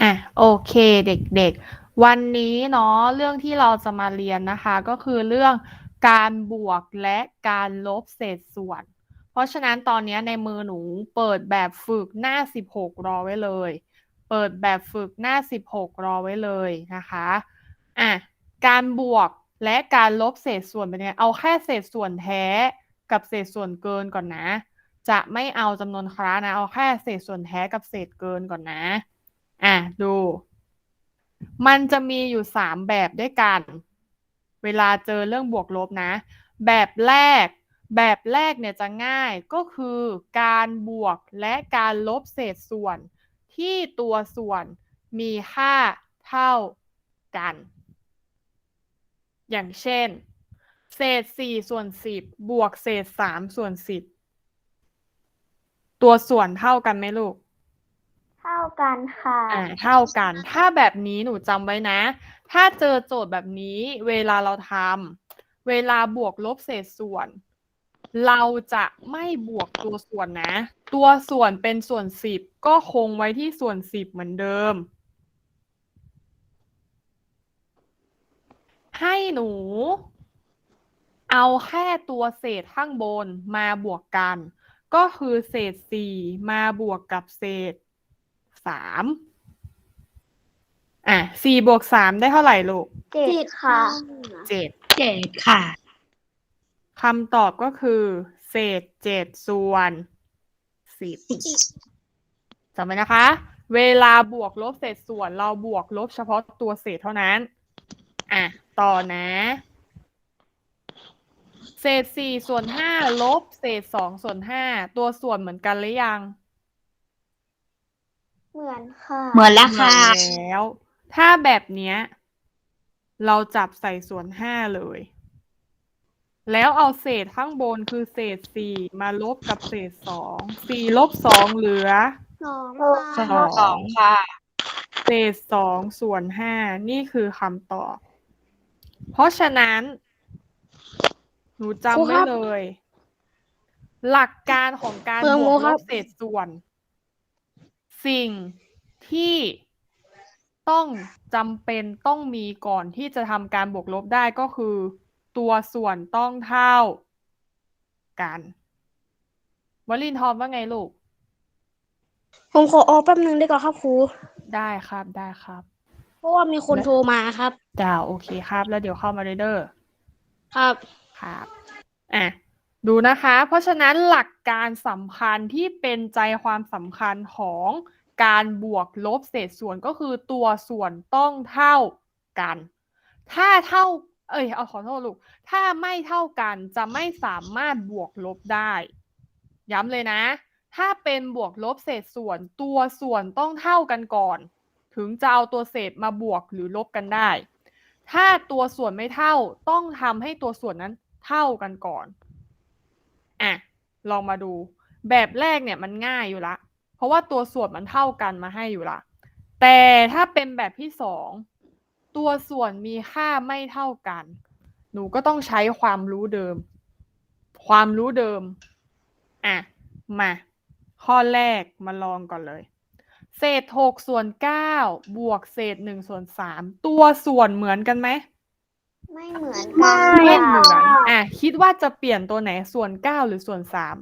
อะโอเคเด็กๆ วันนี้เนาะเรื่องที่เราจะมาเรียนนะคะ ก็คือเรื่องการบวกและการลบเศษส่วน เพราะฉะนั้นตอนนี้ในมือหนูเปิดแบบฝึกหน้า 16 รอไว้เลย เปิดแบบฝึกหน้า 16 รอไว้เลยนะคะอะการบวกและการลบเศษส่วนเป็นไงเอาแค่เศษส่วนแท้กับเศษส่วนเกินก่อนนะ จะไม่เอาจำนวนครั้งนะเอาแค่เศษส่วนแท้กับเศษเกินก่อนนะ อะดู มันจะมีอยู่สามแบบด้วยกัน เวลาเจอเรื่องบวกลบนะ แบบแรก แบบแรกเนี่ยจะง่ายก็คือการบวกและการลบเศษส่วน ที่ตัวส่วนมีค่าเท่ากัน อย่างเช่น เศษสี่ส่วนสิบบวกเศษสามส่วนสิบตัวส่วนเท่ากันไหมลูก กันค่ะอ่าเท่ากัน ถ้าแบบนี้หนูจำไว้นะ ถ้าเจอโจทย์แบบนี้เวลาเราทำเวลาบวกลบเศษส่วน เราจะไม่บวกตัวส่วนนะ ตัวส่วนเป็นส่วนสิบก็คงไว้ที่ส่วนสิบเหมือนเดิม ให้หนู เอาแค่ตัวเศษข้างบนมาบวกกัน ก็คือเศษสี่มาบวกกับเศษ สามอะสี่บวกสามได้เท่าไหร่ลูกเจ็ดค่ะเจ็ดเจ็ดค่ะคำตอบก็คือ เศษเจ็ดส่วนสิบจำไว้นะคะ เวลาบวกลบเศษส่วนเราบวกลบเฉพาะตัวเศษเท่านั้น อะ ต่อนะ เศษสี่ส่วนห้าลบเศษสองส่วนห้าตัวส่วนเหมือนกันหรือยัง เหมือนค่ะ เหมือนแล้วค่ะเหมือนแล้ว ถ้าแบบเนี้ย เราจับใส่ส่วนห้าเลย แล้วเอาเศษข้างบนคือเศษสี่มาลบกับเศษสองสี่ลบสองเหลือ สองสค่ะ องสองค่ะ เศษสองส่วนห้านี่คือคำตอบ เพราะฉะนั้น หนูจำไว้เลย หลักการของการเพิ่มบวกคลรับ บเศษส่วน สิ่งที่ต้องจำเป็นต้องมีก่อนที่จะทำการบวกลบได้ก็คือ ตัวส่วนต้องเท่ากันวลินทร์ว่าไงลูก ผมขอออกแป๊บนึงได้ก่อนครับครู ได้ครับได้ครับ เพราะว่ามีคนโทรมาครับจ้าโอเคครับ แล้วเดี๋ยวเข้ามาเด้อครับ ครับ อะ ดูนะคะ เพราะฉะนั้นหลักการสำคัญที่เป็นใจความสำคัญของการบวกลบเศษส่วนก็คือตัวส่วนต้องเท่ากัน ถ้าเท่า เอ้ย เอาขอโทษลูก ถ้าไม่เท่ากันจะไม่สามารถบวกลบได้ ย้ำเลยนะ ถ้าเป็นบวกลบเศษส่วน ตัวส่วนต้องเท่ากันก่อน ถึงจะเอาตัวเศษมาบวกหรือลบกันได้ ถ้าตัวส่วนไม่เท่าต้องทำให้ตัวส่วนนั้นเท่ากันก่อน อะลองมาดู แบบแรกเนี่ยมันง่ายอยู่ละ เพราะว่าตัวส่วนมันเท่ากันมาให้อยู่ละ แต่ถ้าเป็นแบบที่สองตัวส่วนมีค่าไม่เท่ากัน หนูก็ต้องใช้ความรู้เดิม ความรู้เดิม อะ มา ข้อแรกมาลองก่อนเลย เศษหกส่วนเก้าบวกเศษหนึ่งส่วนสามตัวส่วนเหมือนกันไหม ไม่เหมือนไม่กันไม่เหมือนค่ะอะคิดว่าจะเปลี่ยนตัวไหนส่วนเก้าหรือส่วนสาม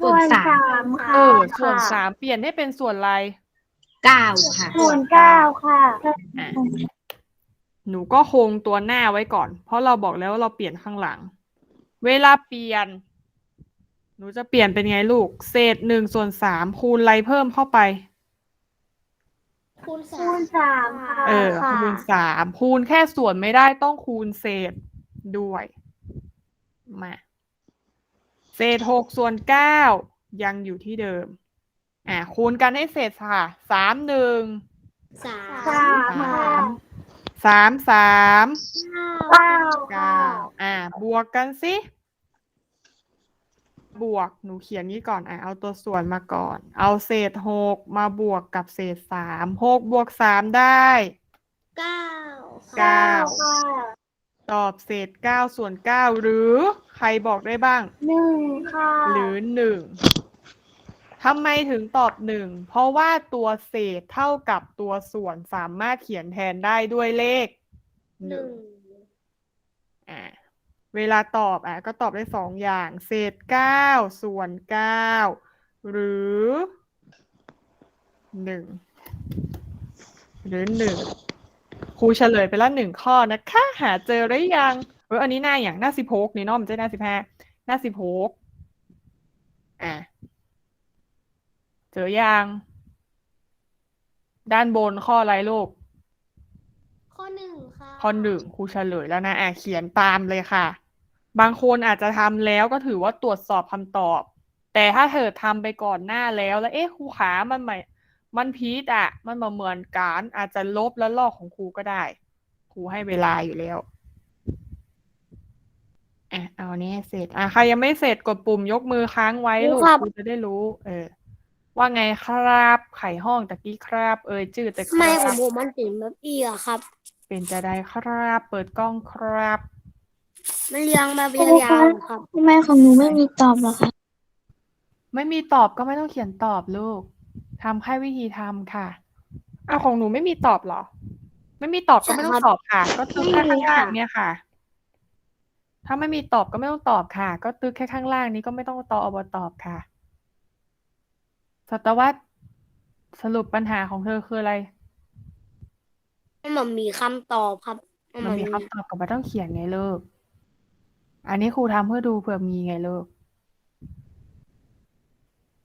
ส่วนสามค่ะเออส่วนสามเปลี่ยนให้เป็นส่วนอะไรเก้าค่ะ ส่วนเก้าค่ะอะหนูก็คงตัวหน้าไว้ก่อน เพราะเราบอกแล้วว่าเราเปลี่ยนข้างหลัง เวลาเปลี่ยน หนูจะเปลี่ยนเป็นไงลูก เศษหนึ่งส่วนสามคูณอะไรเพิ่มเข้าไป คูณสามคูณสามค่ะเออคูณสามคูณแค่ส่วนไม่ได้ต้องคูณเศษด้วยมาเศษหกส่วนเก้ายังอยู่ที่เดิมอะคูณกันให้เสร็จค่ะสามหนึ่งสามสามสามสามเก้าเก้าอะบวกกันสิ บวกหนูเขียนนี้ก่อนอะเอาตัวส่วนมาก่อน เอาเศษหกมาบวกกับเศษสามหกบวกสามได้เก้าเก้าตอบเศษเก้าส่วนเก้าหรือใครบอกได้บ้าง หนึ่งค่ะหรือหนึ่งทำไมถึงตอบหนึ่งเพราะว่าตัวเศษเท่ากับตัวส่วนสามารถเขียนแทนได้ด้วยเลขหหนึ่นึ่งงอ่า เวลาตอบอะก็ตอบได้สองอย่าง เศษเก้าส่วนเก้าหรือหนึ่งหรือหนึ่งครูเฉลยไปแล้วหนึ่งข้อนะคะหาเจอหรือยังเอออันนี้หน้าอย่างหน้าสิบหกนี่เน้องมันจะหน้าสิบห้าหน้าสิบหกอะเจอยัง ด้านบนข้ออะไรลูกข้อหนึ่งค่ะ ข้อหนึ่งครูเฉลยแล้วนะอะเขียนตามเลยค่ะ บางคนอาจจะทำแล้วก็ถือว่าตรวจสอบคำตอบ แต่ถ้าเธอทำไปก่อนหน้าแล้วแล้วเอ๊ะครูขามันไม่มันพีดอะมันมาเหมือนกันอาจจะลบแล้วลอกของครูก็ได้ ครูให้เวลาอยู่แล้วอะเอานี้ให้เสร็จอะใครยังไม่เสร็จกดปุ่มยกมือค้างไว้ลูกครับครูจะได้รู้ เออ ว่าไงครับ ไขห้องตะกี้ครับ เอ่ยชื่อแต่คไม่รัของบผมมันเป็นแบบอีอะครับ เป็นจะได้ครับ เปิดกล้องครับ มันเรียงมาเป็นยาวๆครับ ทำไมของหนูไม่มีตอบเหรอคะไม่มีตอบก็ไม่ต้องเขียนตอบลูกทำแค่วิธีทำค่ะอ้าวของหนูไม่มีตอบเหรอ ไม่มีตอบก็ไม่ต้องใช่ครับตอบค่ะ ก็ตึกแค่ไม่มีข้างล่างค่ะเนี่ยค่ะ ถ้าไม่มีตอบก็ไม่ต้องตอบค่ะ ก็ตึกแค่ข้างล่างนี้ก็ไม่ต้องตอบอบตอบค่ะสัตวัตสรุปปัญหาของเธอคืออะไร มันมีคำตอบครับ มันมีคำตอบกับไม่ต้องเขียนไงเลิก อันนี้ครูทำเพื่อดูเผื่อมีไงลูก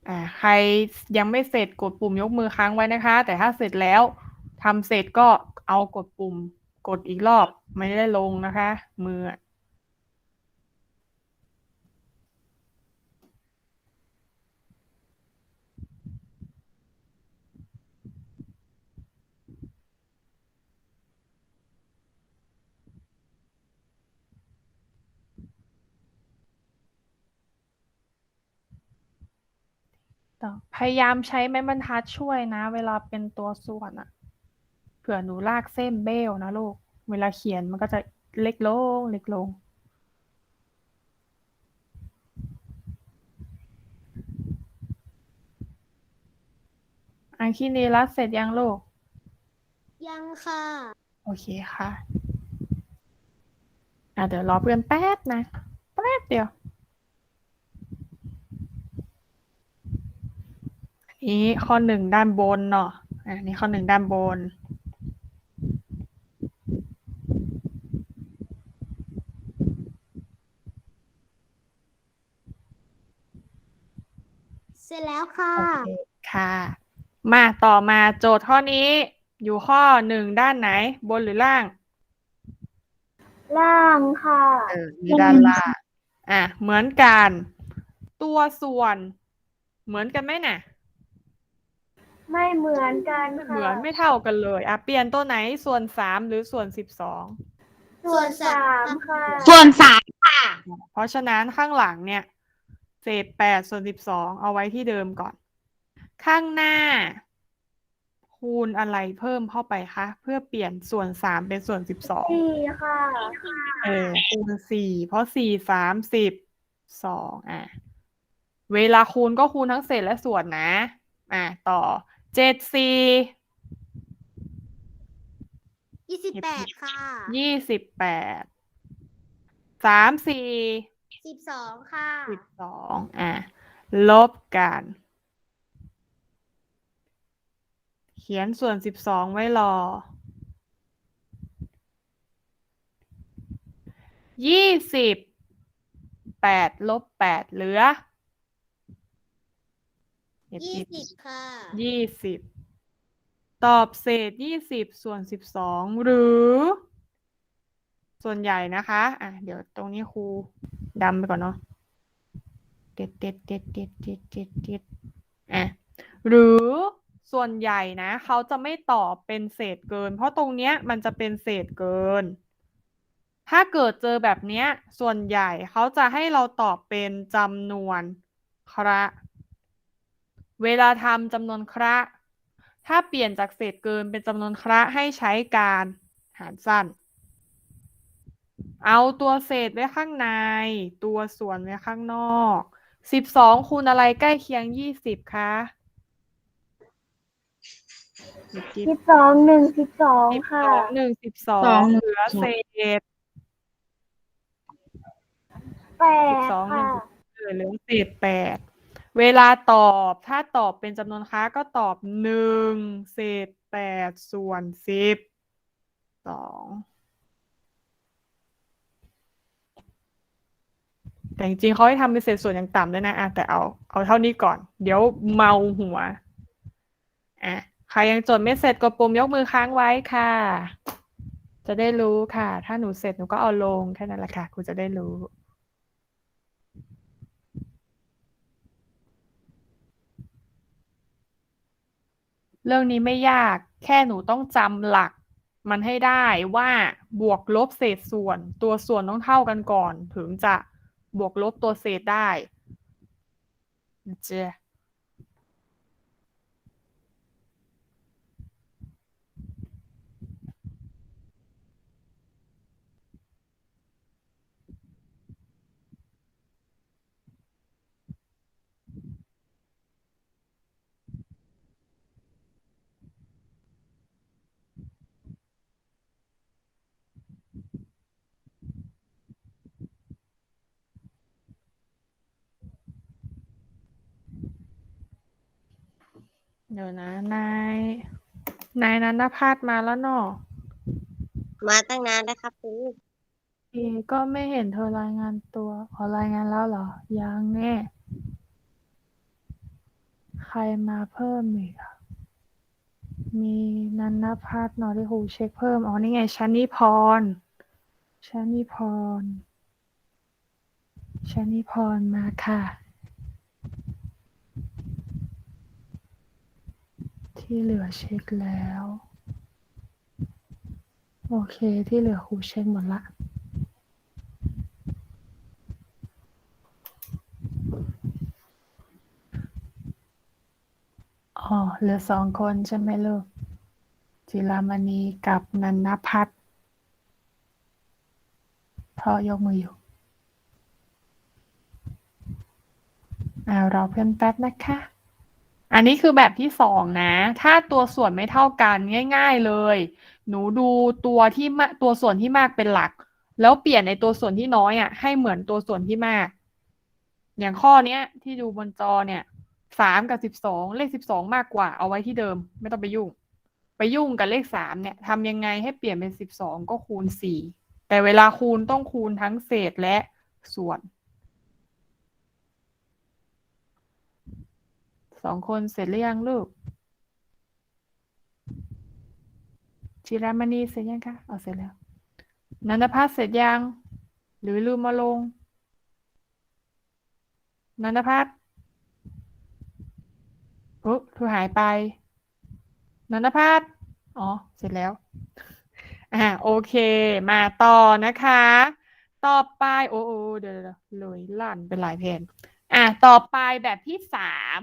อ่า ใครยังไม่เสร็จกดปุ่มยกมือค้างไว้นะคะ แต่ถ้าเสร็จแล้วทำเสร็จก็เอากดปุ่ม กดอีกรอบไม่ได้ลงนะคะ มือ ต่อพยายามใช้ไม้บรรทัดช่วยนะ เวลาเป็นตัวส่วนอะเผื่อหนูลากเส้นเบ้วนะลูก เวลาเขียนมันก็จะเล็กลง เล็กลง อันคีนีรัดเสร็จยังลูก ยังค่ะ โอเคค่ะ อะเดี๋ยวรอเพื่อนแป๊บนะ แป๊บเดียว อั นนี้ข้อหนึ่งด้านบนเนาะอะอันนี้ข้อหนึ่งด้านบน เสร็จแล้วค่ะ โอเคค่ะ มาต่อมาโจทย์ข้อนี้อยู่ข้อหนึ่งด้านไหน บนหรือล่าง ล่างค่ะ เออมีด้านล่างอะ เหมือนกัน ตัวส่วน เหมือนกันไหมน่ะ ไม่เหมือนกันไม่ค่ะเหมือนไม่เท่ากันเลยอะเปลี่ยนตัวไหนส่วนสามหรือส่วนสิบสองส่วนสามค่ะ ส่วนสามเพราะฉะนั้นข้างหลังเนี่ย เศษแปดส่วนสิบสองเอาไว้ที่เดิมก่อน ข้างหน้า คูณอะไรเพิ่มเข้าไปคะเพื่อเปลี่ยนส่วนสามเป็นส่วนสิบสอง สี่ค่ะเออคูณสี่เพราะสี่สามสิบสองอะ เวลาคูณก็คูณทั้งเศษและส่วนนะ อะ ต่อ เจ็ดสี่ยี่สิบแปดค่ะยี่สิบแปดสามสี่สิบสองค่ะสิบสองอะ ลบกัน เขียนส่วนสิบสองไว้รอยี่สิบแปดลบแปดเหลือ เดี๋ยวยี่ผิดสิบค่ะยี่สิบตอบเศษยี่สิบส่วนสิบสองหรือ ส่วนใหญ่นะคะ อะ เดี๋ยวตรงนี้ครูดำไปก่อนเนาะเด็ดเด็ดเด็ดเด็ดเด็ดเด็ดเด็ดอะหรือส่วนใหญ่นะเขาจะไม่ตอบเป็นเศษเกิน เพราะตรงเนี้ยมันจะเป็นเศษเกิน ถ้าเกิดเจอแบบเนี้ย ส่วนใหญ่เขาจะให้เราตอบเป็นจำนวนคระ เวลาทำจำนวนคระถ้าเปลี่ยนจากเศษเกินเป็นจำนวนคระให้ใช้การหารสั้น เอาตัวเศษไว้ข้างใน ตัวส่วนไว้ข้างนอก สิบสองคูณอะไรใกล้เคียงยี่สิบคะเดี๋ยวกิ๊บสิบสองหนึ่งสิบสองสิบสค่ะองหนึ่งสิบสอสองงเหลือเศษ แปสิบดสองหนึ่ค่ะง เหลือเหลือเศษแปด เวลาตอบถ้าตอบเป็นจำนวนค้าก็ตอบหนึ่งเศษแปดส่วนสิบสองแต่จริงๆเขาให้ทำเป็นเศษส่วนอย่างต่ำด้วยนะอะแต่เอาเอาเท่านี้ก่อน เดี๋ยวเมาหัวอะใครยังจดไม่เสร็จกดปุ่มยกมือค้างไว้ค่ะ จะได้รู้ค่ะ ถ้าหนูเสร็จหนูก็เอาลงแค่นั้นแหละค่ะครูจะได้รู้ เรื่องนี้ไม่ยากแค่หนูต้องจำหลัก มันให้ได้ว่าบวกลบเศษส่วน ตัวส่วนต้องเท่ากันก่อน ถึงจะบวกลบตัวเศษได้เจ๊ เดี๋ยวนะ นาย นายนันทพัฒน์มาแล้วเนาะมาตั้งนานแล้วครับครูเอก็ไม่เห็นเธอรายงานตัวขอรายงานแล้วเหรอ ยังแน่ใครมาเพิ่มอีกอะมีนันทพัฒน์เนาะที่ครูเช็คเพิ่ม อ๋อ นี่ไงชนิพรชนิพรชนิพรมาค่ะ ที่เหลือเช็คแล้ว โอเคที่เหลือครูเช็คหมดละอ๋อเหลือสองคนใช่ไหมลูกจิรามณีกับนันนพัฒน์พ่อยกมืออยู่อ่ารอเพื่อนแป๊บนะคะ อันนี้คือแบบที่สองนะ ถ้าตัวส่วนไม่เท่ากันง่าย ๆเลย หนูดูตัวที่มาตัวส่วนที่มากเป็นหลัก แล้วเปลี่ยนในตัวส่วนที่น้อยอะ ให้เหมือนตัวส่วนที่มาก อย่างข้อเนี้ย ที่ดูบนจอเนี่ยสามกับสิบสองเลขสิบสองมากกว่าเอาไว้ที่เดิม ไม่ต้องไปยุ่ง ไปยุ่งกับเลขสามเนี่ยทำยังไงให้เปลี่ยนเป็นสิบสองก็คูณสี่แต่เวลาคูณต้องคูณทั้งเศษและส่วน สองคนเสร็จหรือยังลูกจิรามณีเสร็จยังคะเอาเสร็จแล้ว นันทพัฒน์เสร็จยัง หรือลืมมาลง นันทพัฒน์โอ้เธอหายไป นันทพัฒน์อ๋อ เสร็จแล้ว อ่า โอเค มาต่อนะคะ ต่อไป โอ้โอ้เดี๋ยวเดี๋ยวเลยลั่นเป็นหลายเพนอะ ต่อไปแบบที่สาม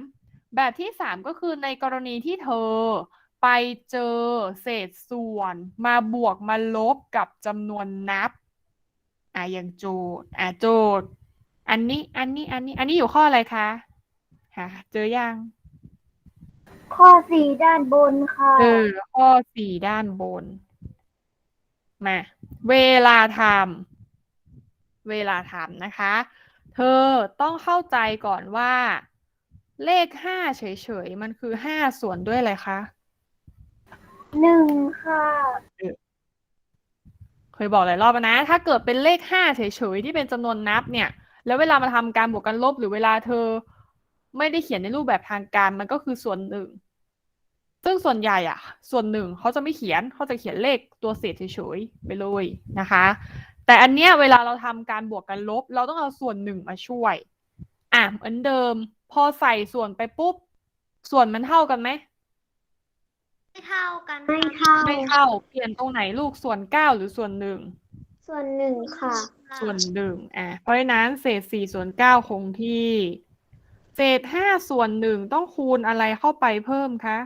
แบบที่สามก็คือในกรณีที่เธอไปเจอเศษส่วนมาบวกมาลบกับจำนวนนับอะอย่างโจทย์อะโจทย์ อันนี้อันนี้อันนี้อันนี้อยู่ข้ออะไรคะหาเจอยังข้อสี่ด้านบนค่ะเออข้อสี่ด้านบนมาเวลาทำเวลาทำนะคะ เธอต้องเข้าใจก่อนว่า เลขห้าเฉยๆ มันคือห้าส่วนด้วยอะไรคะ หนึ่งค่ะ เคยบอกหลายรอบแล้วนะ ถ้าเกิดเป็นเลขห้าเฉยๆ ที่เป็นจำนวนนับเนี่ย แล้วเวลามาทำการบวกกันลบหรือเวลาเธอไม่ได้เขียนในรูปแบบทางการมันก็คือส่วนหนึ่ง ซึ่งส่วนใหญ่อะส่วนหนึ่งเขาจะไม่เขียนเขาจะเขียนเลขตัวเศษเฉยๆไปเลยนะคะ แต่อันเนี้ยเวลาเราทำการบวกกันลบ เราต้องเอาส่วนหนึ่งมาช่วยอ่ะเหมือนเดิม พอใส่ส่วนไปปุ๊บ ส่วนมันเท่ากันไหม ไม่เท่ากันไม่เท่าไม่เท่า เปลี่ยนตรงไหนลูกส่วนเก้าหรือส่วนหนึ่ง ส่วนหนึ่งค่ะ ส่วนหนึ่งอะเพราะฉะนั้นเศษสี่ส่วนเก้าคงที่ เศษห้าส่วนหนึ่งต้องคูณอะไรเข้าไปเพิ่มคะ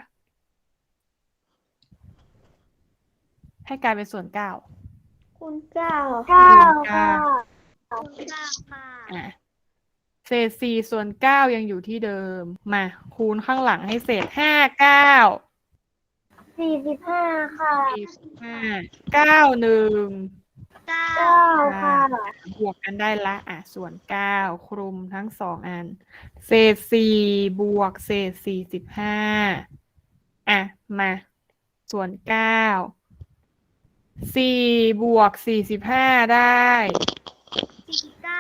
ให้กลายเป็นส่วนเก้าคูณเก้าเก้าเก้าค่ะเก้า ค่ะ อะ เศษสี่ส่วนเก้ายังอยู่ที่เดิม มาคูณข้างหลังให้เศษห้าเก้าสี่สิบห้าค่ะสี่สิบห้าเก้าหนึ่งเก้าค่ะ บวกกันได้ละ อะ ส่วนเก้าคลุมทั้งสองอัน เศษสี่บวกเศษสี่สิบห้าอะ มา ส่วนเก้าสี่บวกสี่สิบห้าได้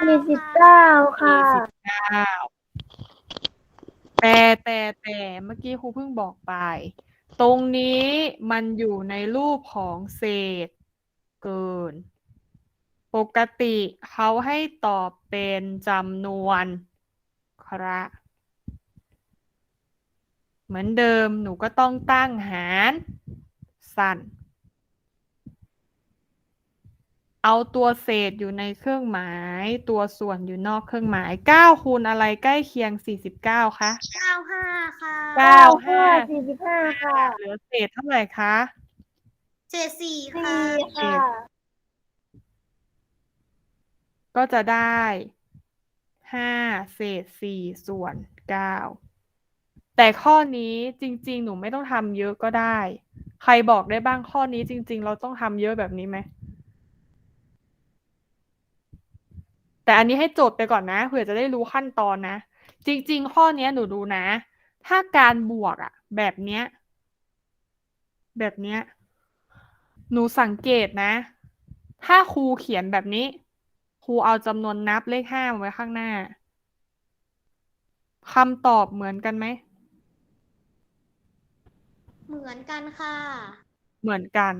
สี่สิบเก้าค่ะสี่สิบเก้าแต่แต่แต่เมื่อกี้ครูเพิ่งบอกไป ตรงนี้มันอยู่ในรูปของเศษเกิน ปกติเขาให้ตอบเป็นจำนวนครับเหมือนเดิมหนูก็ต้องตั้งหาร สั่น เอาตัวเศษอยู่ในเครื่องหมาย ตัวส่วนอยู่นอกเครื่องหมาย9คูณอะไรใกล้เคียง49คะเก้าห้าค่ะเก้าห้าสี่สิบห้าค่ะเหลือเศษเท่าไหร่คะเจ็ดสี่ค่ะสี่ค่ะ ก็จะได้ห้าเศษสี่ส่วนเก้าแต่ข้อนี้จริง ๆ หนูไม่ต้องทำเยอะก็ได้ ใครบอกได้บ้างข้อนี้จริง ๆ เราต้องทำเยอะแบบนี้ไหม แต่อันนี้ให้โจทย์ไปก่อนนะเผื่อจะได้รู้ขั้นตอนนะ จริง ๆ ข้อเนี้ยหนูดูนะ ถ้าการบวกอะแบบเนี้ย แบบเนี้ย หนูสังเกตนะ ถ้าครูเขียนแบบนี้ ครูเอาจำนวนนับเลขห้ามาไว้ข้างหน้าคำตอบเหมือนกันไหม เหมือนกันค่ะ เหมือนกัน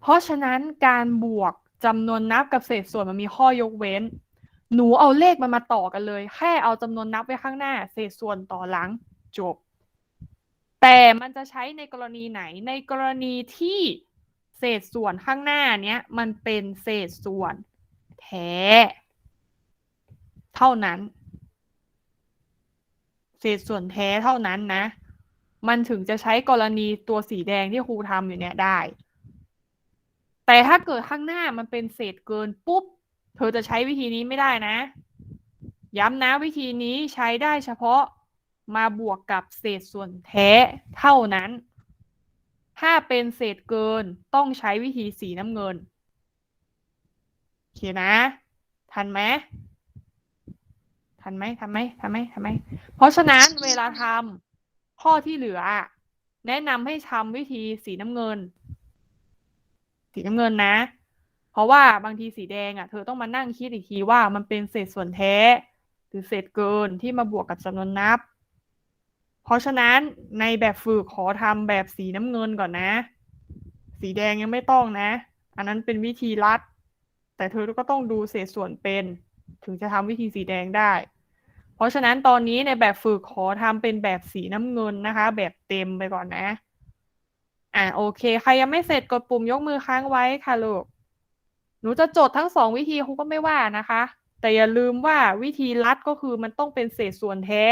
เพราะฉะนั้นการบวกจำนวนนับกับเศษส่วนมันมีข้อยกเว้น หนูเอาเลขมันมาต่อกันเลย แค่เอาจำนวนนับไว้ข้างหน้า เศษส่วนต่อหลังจบ แต่มันจะใช้ในกรณีไหน ในกรณีที่เศษส่วนข้างหน้าเนี้ยมันเป็นเศษส่วนแท้ เท่านั้น เศษส่วนแท้เท่านั้นนะ มันถึงจะใช้กรณีตัวสีแดงที่ครูทำอยู่เนี่ยได้ แต่ถ้าเกิดข้างหน้ามันเป็นเศษเกินปุ๊บ เธอจะใช้วิธีนี้ไม่ได้นะ ย้ำนะวิธีนี้ใช้ได้เฉพาะมาบวกกับเศษส่วนแท้เท่านั้น ถ้าเป็นเศษเกินต้องใช้วิธีสีน้ำเงินโอเคนะ ทันไหมทันไหมทันไหมทันไหมทันไหมเพราะฉะนั้นเวลาทำข้อที่เหลือ แนะนำให้ทำวิธีสีน้ำเงิน สีน้ำเงินนะ ราะว่าบางทีสีแดงอะเธอต้องมานั่งคิดอีกทีว่ามันเป็นเศษส่วนแท้ หรือเศษเกินที่มาบวกกับจำนวนนับ เพราะฉะนั้นในแบบฝึกขอทำแบบสีน้ำเงินก่อนนะ สีแดงยังไม่ต้องนะ อันนั้นเป็นวิธีลัด แต่เธอก็ต้องดูเศษส่วนเป็น ถึงจะทำวิธีสีแดงได้ เพราะฉะนั้นตอนนี้ในแบบฝึกขอทำเป็นแบบสีน้ำเงินนะคะ แบบเต็มไปก่อนนะ อ่าโอเค ใครยังไม่เสร็จกดปุ่มยกมือค้างไว้ค่ะลูก หนูจะจดทั้งสองวิธีครูก็ไม่ว่านะคะ แต่อย่าลืมว่าวิธีลัดก็คือมันต้องเป็นเศษส่วนแท้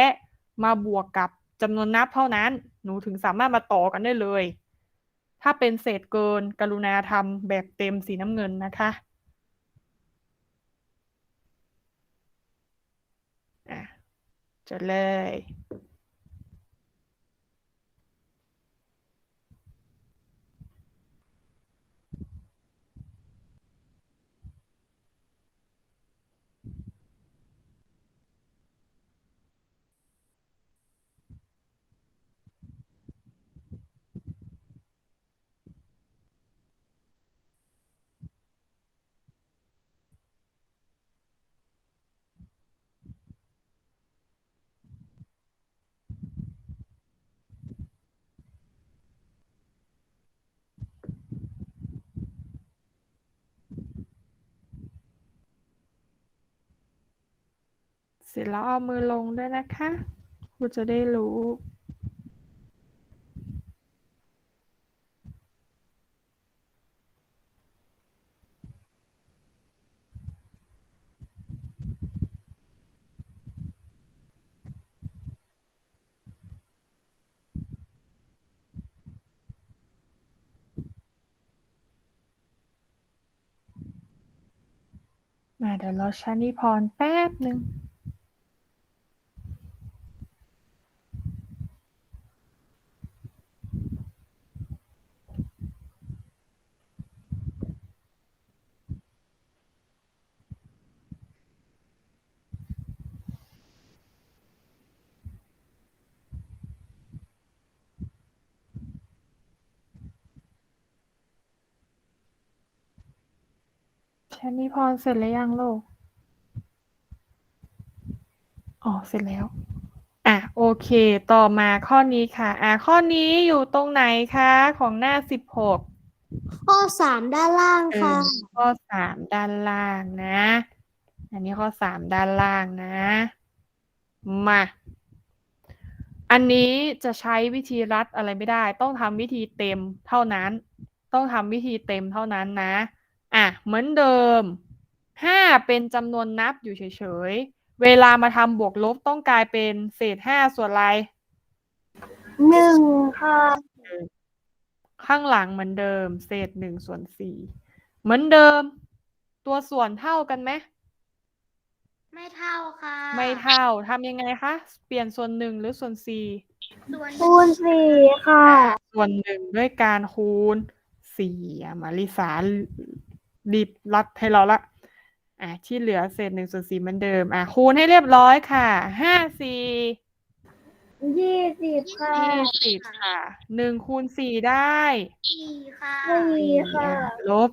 มาบวกกับจำนวนนับเท่านั้น หนูถึงสามารถมาต่อกันได้เลย ถ้าเป็นเศษเกินกรุณาทำแบบเต็มสีน้ำเงินนะคะอะจดเลย เสร็จแล้วเอามือลงด้วยนะคะครูจะได้รู้มาเดี๋ยวรอชานิพรแป๊บหนึ่ง ช นิพรเสร็จแล้วยังลูกอ๋อ เสร็จแล้ว อะ โอเค ต่อมาข้อนี้ค่ะ อะ ข้อนี้อยู่ตรงไหนคะ ของหน้าสิบหกข้อสามด้านล่างเอค่ะอข้อสามด้านล่างนะ อันนี้ข้อสามด้านล่างนะ มา อันนี้จะใช้วิธีรัดอะไรไม่ได้ ต้องทำวิธีเต็มเท่านั้น ต้องทำวิธีเต็มเท่านั้นนะ อะเหมือนเดิมห้าเป็นจำนวนนับอยู่เฉยๆ เวลามาทำบวกลบต้องกลายเป็นเศษห้าส่วนอะไรหนึ่งค่ะ ข้างหลังเหมือนเดิม เศษหนึ่งส่วนสี่เหมือนเดิม ตัวส่วนเท่ากันไหมไม่เท่าค่ะ ไม่เท่าทำยังไงคะ เปลี่ยนส่วนหนึ่งหรือส่วนสี่ส่วนคูณสี่ค่ะ ส่วนหนึ่งด้วยการคูณสี่อะมาริสา รีบรัดให้เราละ อะที่เหลือเศษหนึ่งส่วนสี่เหมือนเดิม อะคูณให้เรียบร้อยค่ะห้าสี่ยี่สิบค่ะยี่สิบค่ะหนึ่งคูณสี่ได้สี่ค่ะสี่ค่ะอะลบ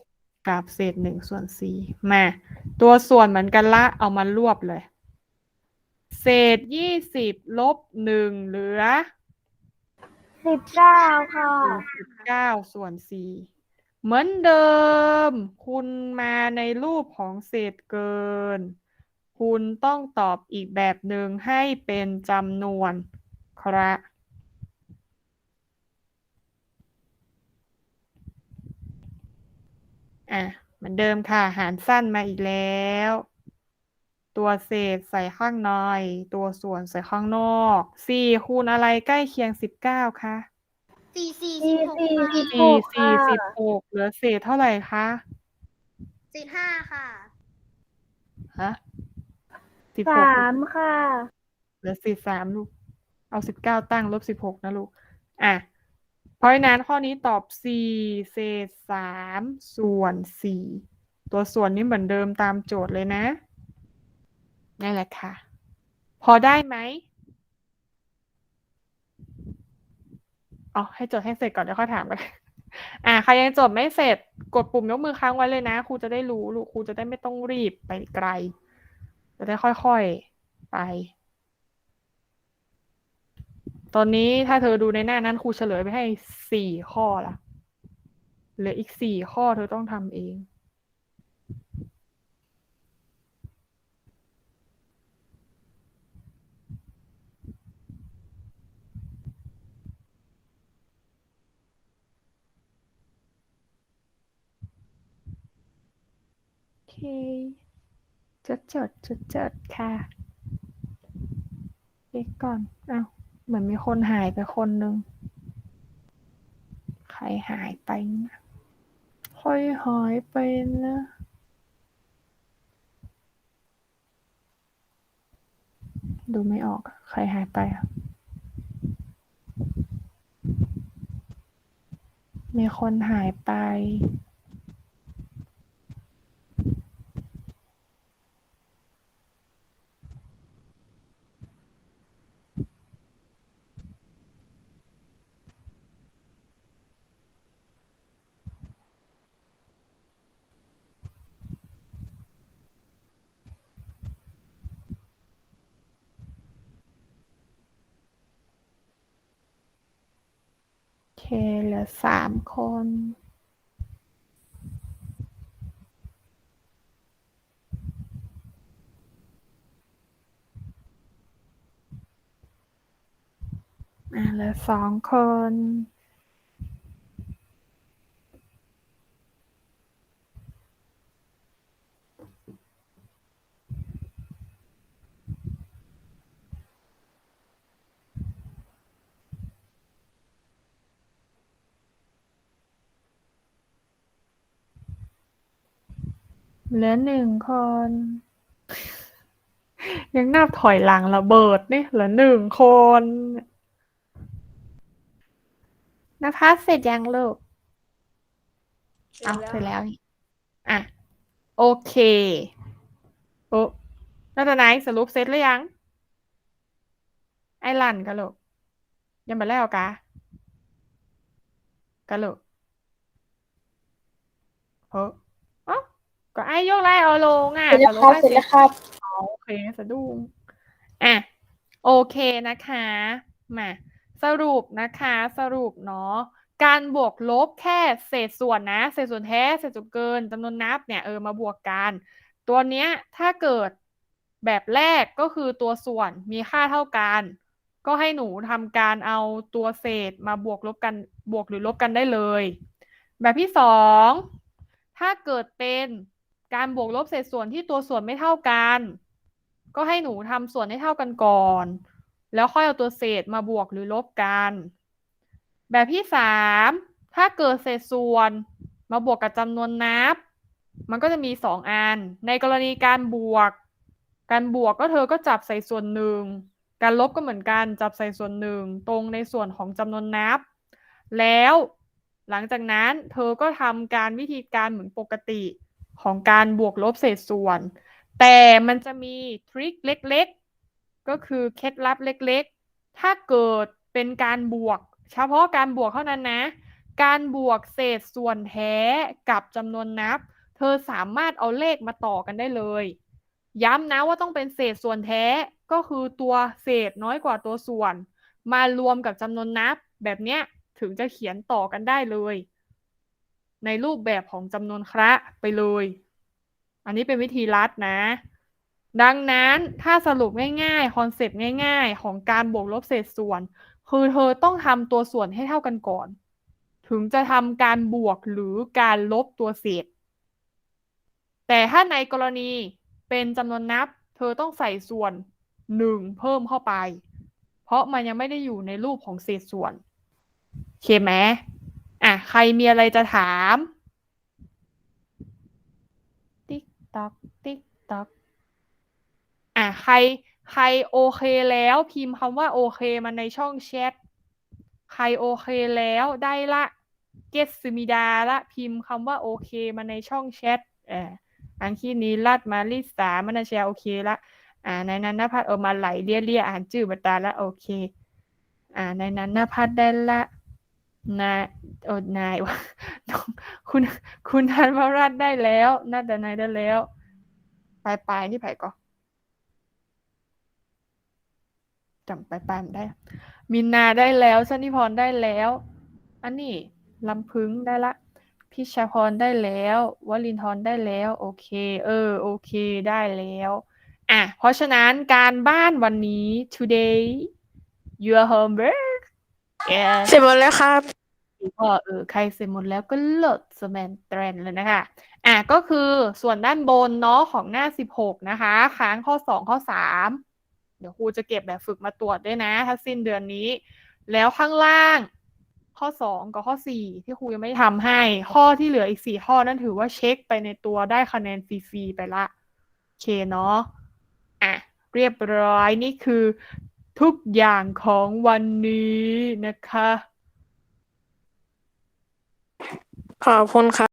กับเศษหนึ่งส่วนสี่มา ตัวส่วนเหมือนกันละเอามารวบเลย เศษยี่สิบลบหนึ่งเหลือสิบเก้าค่ะสิบเก้าส่วนสี่ เหมือนเดิม คุณมาในรูปของเศษเกิน คุณต้องตอบอีกแบบหนึ่งให้เป็นจำนวนครับอะเหมือนเดิมค่ะ หารสั้นมาอีกแล้ว ตัวเศษใส่ข้างในตัวส่วนใส่ข้างนอกสี่คูณอะไรใกล้เคียงสิบเก้าคะ สี่สี่สี่สิบหกสี่ค่ะสิบ สี่สี่สิบหกเหลือเศษเท่าไหร่คะสิบห้าค่ะฮะสิบหกสามค่ะ เหลือสี่สามลูก เอาสิบเก้าตั้งลบสิบหกนะลูก อะ เพราะฉะนั้นข้อนี้ตอบสี่เศษสามส่วนสี่ตัวส่วนนี้เหมือนเดิมตามโจทย์เลยนะ นั่นแหละค่ะ พอได้ไหม อ๋อให้จดให้เสร็จก่อนเดี๋ยวค่อยถามกันอ่าใครยังจดไม่เสร็จ กดปุ่มยกมือค้างไว้เลยนะครูจะได้รู้ลูกครูจะได้ไม่ต้องรีบไปไกล จะได้ค่อยๆไป ตอนนี้ถ้าเธอดูในหน้านั้นครูเฉลยไปให้สี่ข้อละเหลืออีกสี่ข้อเธอต้องทำเอง จดจดจดจดค่ะเช็คก่อนอ้าวเหมือนมีคนหายไปคนนึง ใครหายไปนะใครหายไปนะดูไม่ออก ใครหายไปอะ มีคนหายไป เหลือสามคน อ่าเหลือสองคน เหลือหนึ่งคน ยังนับถอยหลังระเบิดนี่เหลือหนึ่งคนนภัสเสร็จยังลูกเอาเสร็จแล้วนี่อะ โอเค โอ้นัตนายสรุปเสร็จหรือยัง ไอ้ลันกะลูกยังมาแล้วกะกะลูกเฮ้อเอ้ ก็ไอ้ยกไล่เอาลงอะเสร็จแล้วครับแต่เสร็จแล้วครับอ๋อโอเคสะดุ้งอะโอเคนะคะมาสรุปนะคะสรุปเนาะการบวกลบแค่เศษส่วนนะ เศษส่วนแท้เศษส่วนเกินจำนวนนับเนี่ยเออมาบวกกัน ตัวเนี้ยถ้าเกิดแบบแรกก็คือตัวส่วนมีค่าเท่ากัน ก็ให้หนูทำการเอาตัวเศษมาบวกลบกันบวกหรือลบกันได้เลย แบบที่สองถ้าเกิดเป็น การบวกลบเศษส่วนที่ตัวส่วนไม่เท่ากัน ก็ให้หนูทำส่วนให้เท่ากันก่อน แล้วค่อยเอาตัวเศษมาบวกหรือลบกัน แบบที่สามถ้าเกิดเศษส่วนมาบวกกับจำนวนนับ มันก็จะมีสองอัน ในกรณีการบวก การบวกก็เธอก็จับใส่ส่วนหนึ่งการลบก็เหมือนกันจับใส่ส่วนหนึ่งตรงในส่วนของจำนวนนับ แล้วหลังจากนั้นเธอก็ทำการวิธีการเหมือนปกติ ของการบวกลบเศษส่วน แต่มันจะมีทริคเล็กๆ ก็คือเคล็ดลับเล็กๆ ถ้าเกิดเป็นการบวก เฉพาะการบวกเท่านั้นนะ การบวกเศษส่วนแท้กับจำนวนนับ เธอสามารถเอาเลขมาต่อกันได้เลย ย้ำนะว่าต้องเป็นเศษส่วนแท้ก็คือตัวเศษน้อยกว่าตัวส่วน มารวมกับจำนวนนับแบบเนี้ยถึงจะเขียนต่อกันได้เลย ในรูปแบบของจำนวนคระไปเลย อันนี้เป็นวิธีลัดนะ ดังนั้นถ้าสรุปง่ายๆคอนเซปต์ง่ายๆ ของการบวกลบเศษส่วน คือเธอต้องทำตัวส่วนให้เท่ากันก่อน ถึงจะทำการบวกหรือการลบตัวเศษ แต่ถ้าในกรณีเป็นจำนวนนับ เธอต้องใส่ส่วนหนึ่งเพิ่มเข้าไป เพราะมันยังไม่ได้อยู่ในรูปของเศษส่วนโอเคไหม อะ ใครมีอะไรจะถาม ติ๊กตอก ติ๊กตอก อะ ใคร ใครโอเคแล้วพิมพ์คำว่าโอเคมาในช่องแชท ใครโอเคแล้วได้ละเกสซิมิดาละพิมพ์คำว่าโอเคมาในช่องแชทเอออันที่นี้ลัดมาลิสามานาแชร์โอเคละอ่าในนั้นนภัสเออมาไหลเลียเลียอ่านจื่อมาตาละโอเค อ่าในนั้นนภัสได้ละ นายโอ้นายวะคุณคุณธันวรัตได้แล้วน่าดานายได้แล้ว ปลายปลายนี่ไผ่ก่อนจำปลายปลายได้ มินนาได้แล้วชนิพรได้แล้ว อันนี้ลำพึงได้ละพิชาพรได้แล้ววลินทรได้แล้ว โอเค เออ โอเคได้แล้วอะเพราะฉะนั้นการบ้านวันนี้ today your homework yes เสร็จหมดแล้วครับก็เออใครเสร็จหมดแล้วก็เลิศสแมนแตรนเลยนะคะ อะก็คือส่วนด้านบนเนาะของหน้า16นะคะ ค้างข้อ2ข้อ3เดี๋ยวครูจะเก็บแบบฝึกมาตรวจด้วยนะ ถ้าสิ้นเดือนนี้ แล้วข้างล่างข้อ2กับข้อ4ที่ครูยังไม่ได้ทำให้ ข้อที่เหลืออีก4ข้อนั่นถือว่าเช็คไปในตัวได้คะแนนฟรีๆไปละโอเคเนาะอะเรียบร้อยนี่คือ ทุกอย่างของวันนี้นะคะ ขอบคุณค่ะ